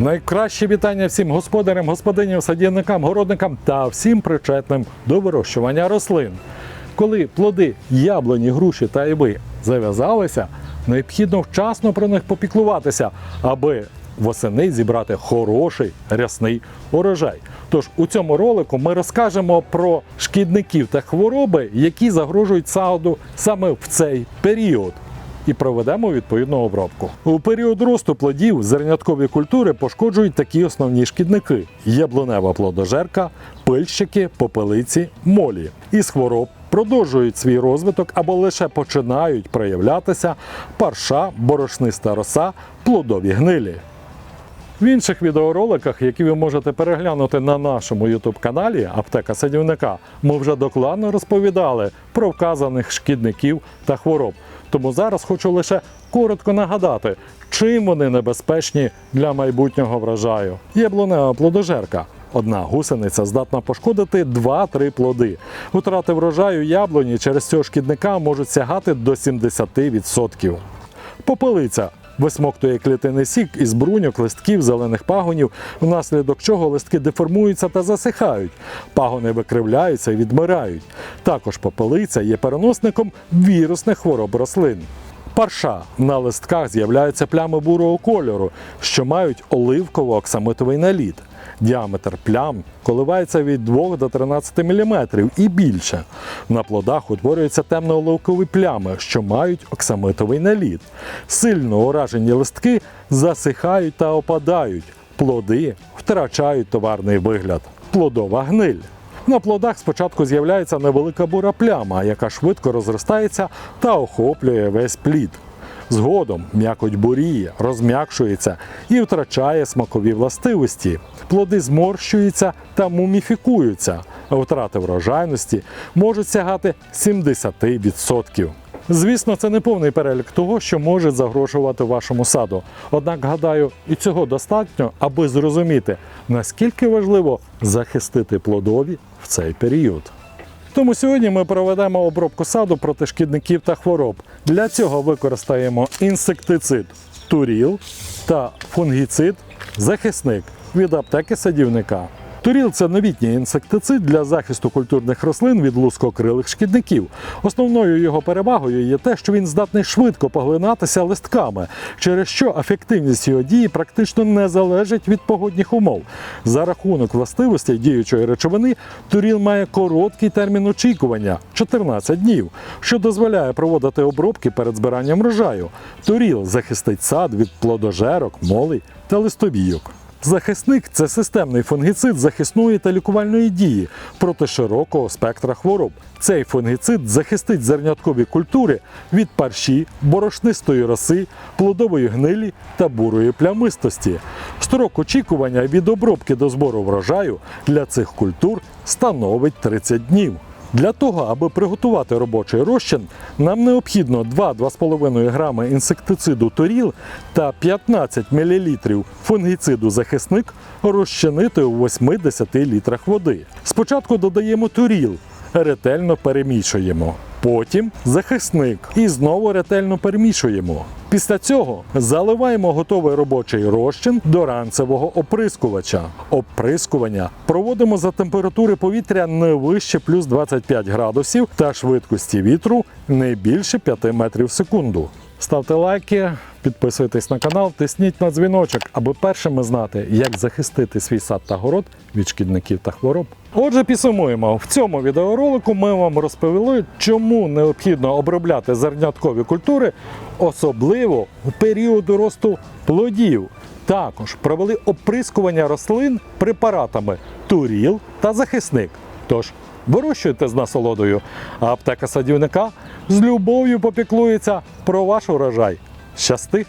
Найкраще вітання всім господарям, господиням, садівникам, городникам та всім причетним до вирощування рослин. Коли плоди яблуні, груші та айби зав'язалися, необхідно вчасно про них попіклуватися, аби восени зібрати хороший рясний урожай. Тож у цьому ролику ми розкажемо про шкідників та хвороби, які загрожують саду саме в цей період і проведемо відповідну обробку. У період росту плодів зерняткові культури пошкоджують такі основні шкідники: яблунева плодожерка, пильщики, попелиці, молі. Із хвороб продовжують свій розвиток або лише починають проявлятися парша, борошниста роса, плодові гнилі. В інших відеороликах, які ви можете переглянути на нашому YouTube каналі Аптека садівника, ми вже докладно розповідали про вказаних шкідників та хвороб. Тому зараз хочу лише коротко нагадати, чим вони небезпечні для майбутнього врожаю. Яблунева плодожерка. Одна гусениця здатна пошкодити 2-3 плоди. Утрати врожаю яблуні через цього шкідника можуть сягати до 70%. Попелиця висмоктує клітинний сік із бруньок, листків, зелених пагонів, внаслідок чого листки деформуються та засихають, пагони викривляються і відмирають. Також попелиця є переносником вірусних хвороб рослин. Парша на листках з'являються плями бурого кольору, що мають оливково-оксамитовий наліт. Діаметр плям коливається від 2 до 13 мм і більше. На плодах утворюються темно-оливкові плями, що мають оксамитовий наліт. Сильно уражені листки засихають та опадають. Плоди втрачають товарний вигляд. Плодова гниль. На плодах спочатку з'являється невелика бура пляма, яка швидко розростається та охоплює весь плід. Згодом м'якоть буріє, розм'якшується і втрачає смакові властивості. Плоди зморщуються та муміфікуються. а Втрати врожайності можуть сягати 70%. Звісно, це не повний перелік того, що може загрожувати вашому саду. Однак, гадаю, і цього достатньо, аби зрозуміти, наскільки важливо захистити плодові в цей період. Тому сьогодні ми проведемо обробку саду проти шкідників та хвороб. Для цього використаємо інсектицид туріл та фунгіцид захисник від аптеки садівника. Туріл це новітній інсектицид для захисту культурних рослин від лускокрилих шкідників. Основною його перевагою є те, що він здатний швидко поглинатися листками, через що ефективність його дії практично не залежить від погодних умов. За рахунок властивостей діючої речовини, туріл має короткий термін очікування 14 днів, що дозволяє проводити обробки перед збиранням врожаю. Туріл захистить сад від плодожерок, молей та листовійок. Захисник це системний фунгіцид захисної та лікувальної дії проти широкого спектра хвороб. Цей фунгіцид захистить зерняткові культури від парші, борошнистої роси, плодової гнилі та бурої плямистості. Строк очікування від обробки до збору врожаю для цих культур становить 30 днів. Для того, аби приготувати робочий розчин, нам необхідно 2-2,5 грами інсектициду Торіл та 15 мл фунгіциду захисник розчинити у 80 літрах води. Спочатку додаємо Торіл, ретельно перемішуємо. Потім захисник і знову ретельно перемішуємо. Після цього заливаємо готовий робочий розчин до ранцевого оприскувача. Оприскування проводимо за температури повітря не вище плюс 25 градусів та швидкості вітру не більше 5 метрів в секунду. Ставте лайки, підписуйтесь на канал, тисніть на дзвіночок, аби першими знати, як захистити свій сад та город від шкідників та хвороб. Отже, підсумуємо. В цьому відеоролику ми вам розповіли, чому необхідно обробляти зерняткові культури, особливо у період росту плодів. Також провели оприскування рослин препаратами туріл та захисник. Тож вирощуйте з насолодою, а аптека садівника з любов'ю попіклується про ваш урожай. Щасти!